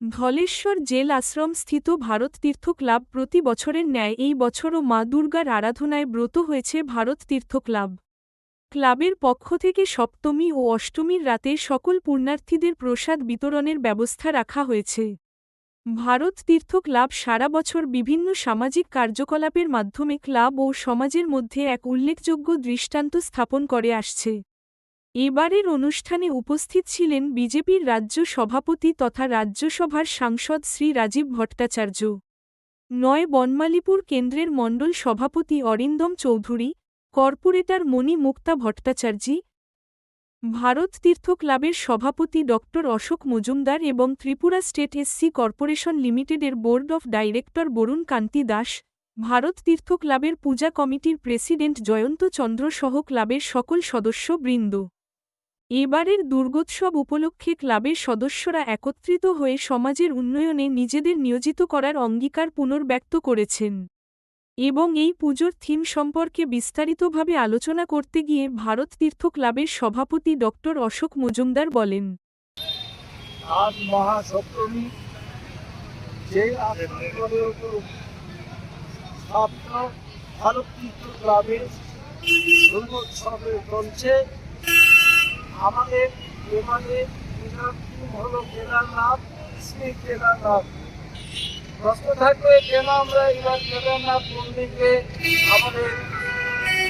ধলেশ্বর জেল আশ্রমস্থিত ভারত তীর্থ ক্লাব প্রতি বছরের ন্যায় এই বছরও মা দুর্গার আরাধনায় ব্রত হয়েছে ভারত তীর্থ ক্লাব ক্লাবের পক্ষ থেকে সপ্তমী ও অষ্টমীর রাতে সকল পুণ্যার্থীদের প্রসাদ বিতরণের ব্যবস্থা রাখা হয়েছে। ভারত তীর্থ ক্লাব সারা বছর বিভিন্ন সামাজিক কার্যকলাপের মাধ্যমে ক্লাব ও সমাজের মধ্যে এক উল্লেখযোগ্য দৃষ্টান্ত স্থাপন করে আসছে। এবারের অনুষ্ঠানে উপস্থিত ছিলেন বিজেপির রাজ্য সভাপতি তথা রাজ্যসভার সাংসদ শ্রী রাজীব ভট্টাচার্য। নয় বনমালীপুর কেন্দ্রের মণ্ডল সভাপতি অরিন্দম চৌধুরী, কর্পোরেটর মণি মুক্তা ভট্টাচার্যী, ভারত তীর্থ ক্লাবের সভাপতি ড. অশোক মজুমদার এবং ত্রিপুরা স্টেট এসসি কর্পোরেশন লিমিটেডের board of director Barun Kanti Das, Bharat Tirtha ক্লাবের পূজা কমিটির প্রেসিডেন্ট জয়ন্ত চন্দ্র সহ ক্লাবের সকল সদস্য বৃন্দ এবারের দুর্গোৎসব উপলক্ষে ক্লাবের সদস্যরা একত্রিত হয়ে সমাজের উন্নয়নে নিজেদের নিয়োজিত করার অঙ্গীকার পুনর্ব্যক্ত করেছেন এবং এই পুজোর থিম সম্পর্কে বিস্তারিতভাবে আলোচনা করতে গিয়ে ভারত তীর্থ ক্লাবের সভাপতি ড. অশোক মজুমদার বলেন, আজ মহাসপ্তমী, যে ভারত তীর্থ ক্লাবের চলছে। আমাদের এবারে থিম হলো কেদারনাথ, শ্রী কেদারনাথ। প্রশ্ন থাকবে কেন আমরা এবার কেদারনাথ মন্দিরকে আমাদের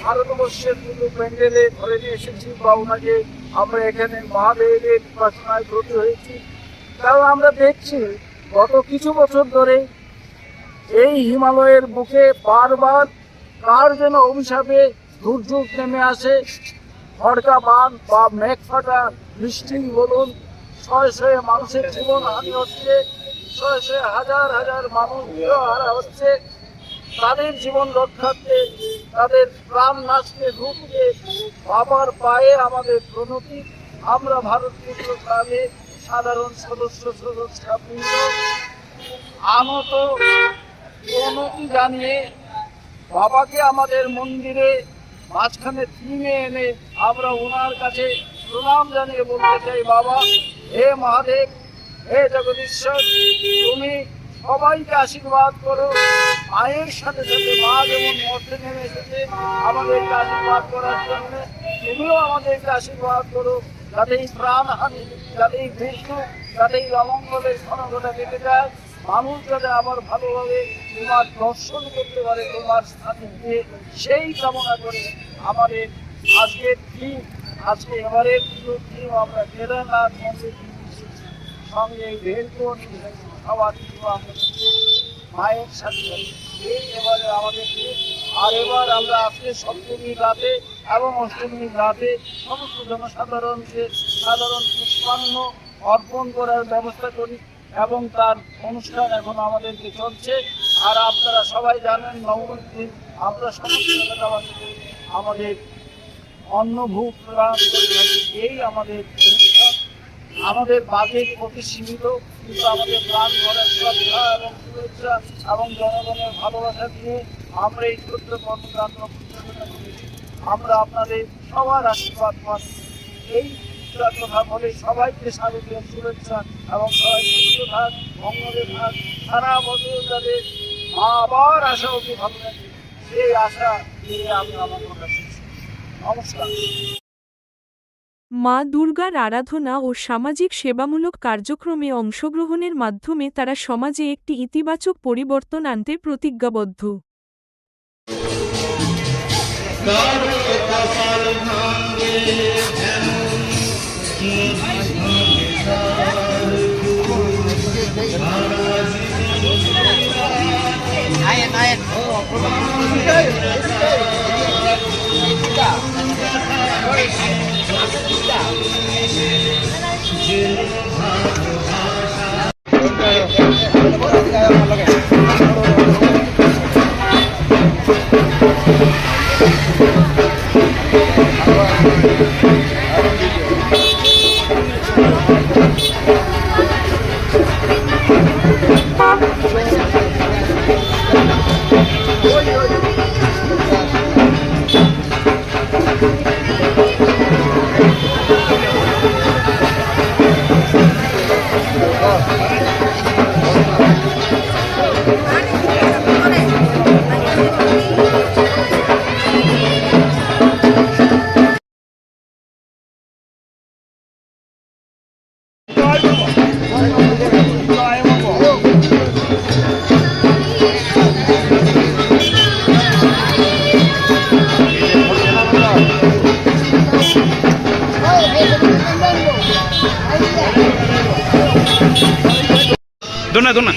ভারতবর্ষের পুরো প্যান্ডেলে ধরে নিয়ে এসেছি বা ওনাকে আমরা এখানে মহাদেবের উপাসনায় ব্রত হয়েছি। কারণ আমরা দেখছি গত কিছু বছর ধরে এই হিমালয়ের বুকে বারবার কার যেন অভিশাপে দুর্যোগ নেমে আসে খড়কা বান বা মেঘ ফাটা বৃষ্টি বলুন শয়ে শয়ে মানুষের জীবন হানি হচ্ছে শয়ে শয়ে হাজার হাজার মানুষ হারা হচ্ছে। তাদের জীবন রক্ষার্থে, তাদের প্রাণ নাশকে ঢুকতে বাবার পায়ে আমাদের প্রণতি। আমরা ভারতীয় ক্লাবে সাধারণ সদস্য সদস্যবৃন্দ আনত প্রণতি জানিয়ে বাবাকে আমাদের মন্দিরে মাঝখানে থিমে এনে আমরা ওনার কাছে প্রণাম জানিয়ে বলতে চাই, বাবা, হে মহাদেব, হে জগদীশ্বর, তুমি সবাইকে আশীর্বাদ করো। মায়ের সাথে সাথে মা যেমন মধ্যে নেমে এসেছে আমাদেরকে আশীর্বাদ করার জন্য, তুমিও আমাদেরকে আশীর্বাদ করো। যাতে এই প্রাণহানি, যাতে এই বিষ্ণু, যাতে এই অমঙ্গলের ঘনঘটা কেটে যায় মানুষ যাতে আবার ভালোভাবে তোমার দর্শন করতে পারে, তোমার স্থানে গিয়ে সেই কামনা করে আমাদের আজকের দিন আজকে এবারের পুজো দিন আমরা এসেছি সঙ্গে রেলকোট খাওয়ার জন্য আমরা মায়ের সাথে এই এবারে আমাদের দিন। আর এবার আমরা আজকে সপ্তমী রাতে এবং অষ্টমীর রাতে সমস্ত জনসাধারণকে সাধারণ পুষ্পান্ন অর্পণ করার ব্যবস্থা করি এবং তার অনুষ্ঠান এখন আমাদেরকে চলছে। আর আপনারা সবাই জানেন নবমীর দিন আমরা সমস্ত আমাদের করে থাকি। এই আমাদের আমাদের বাজেট অতি সীমিত, কিন্তু আমাদের প্রাণ ভরার শ্রদ্ধা এবং শুভেচ্ছা এবং জনগণের ভালোবাসা দিয়ে আমরা এই ছোট্ট কর্মকাণ্ড আমরা আপনাদের সবার আশীর্বাদ এই কথা বলে সবাইকে স্বাগত শুভেচ্ছা এবং সবাই সুস্থ থাক মঙ্গলে থাক সারা বছর যাদের মা আবার আশা অতি সেই আশা নিয়ে আমি আমার নমস্কার। মা দুর্গার আরাধনা ও সামাজিক সেবামূলক কার্যক্রমে অংশগ্রহণের মাধ্যমে তারা সমাজে একটি ইতিবাচক পরিবর্তন আনতে প্রতিজ্ঞাবদ্ধ। Ayan, ayan. Oo, oh,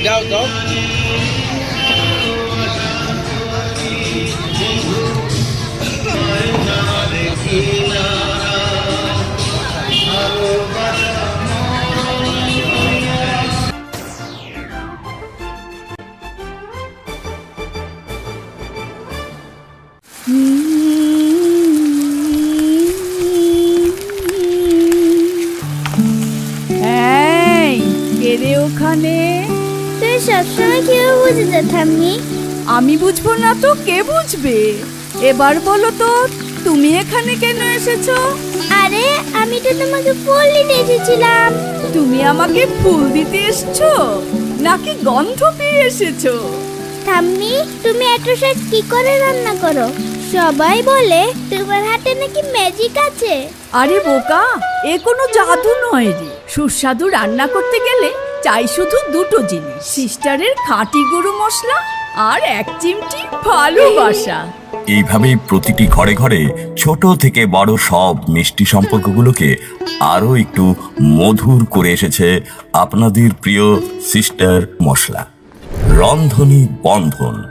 যাও যাও। এই কে রে ওখানে তুই সবসময় কীভাবে বুঝেছে ঠাম্মি আমি বুঝব না তো কে বুঝবে? এবার বলো তো তুমি এখানে কেন এসেছ? আরে আমি তো তোমাকে ফুল দিতে এসেছিলাম। তুমি আমাকে ফুল দিতে এসেছ? নাকি গন্ধ পেয়ে এসেছ? ঠাম্মি তুমি এত শাক কি করে রান্না করো? সবাই বলে তোমার হাতে নাকি ম্যাজিক আছে। আরে বোকা এ কোনো জাদু নয় রে। সুস্বাদু রান্না করতে গেলে চাই শুধু দুটো জিনিস। সিস্টারের খাঁটি গরু মশলা আর এক চিমটি ভালোবাসা এইভাবেই প্রতিটি ঘরে ঘরে ছোট থেকে বড় সব মিষ্টি সম্পর্কগুলোকে আরও একটু মধুর করে এসেছে আপনাদের প্রিয় সিস্টার মশলা। রন্ধনী বন্ধন।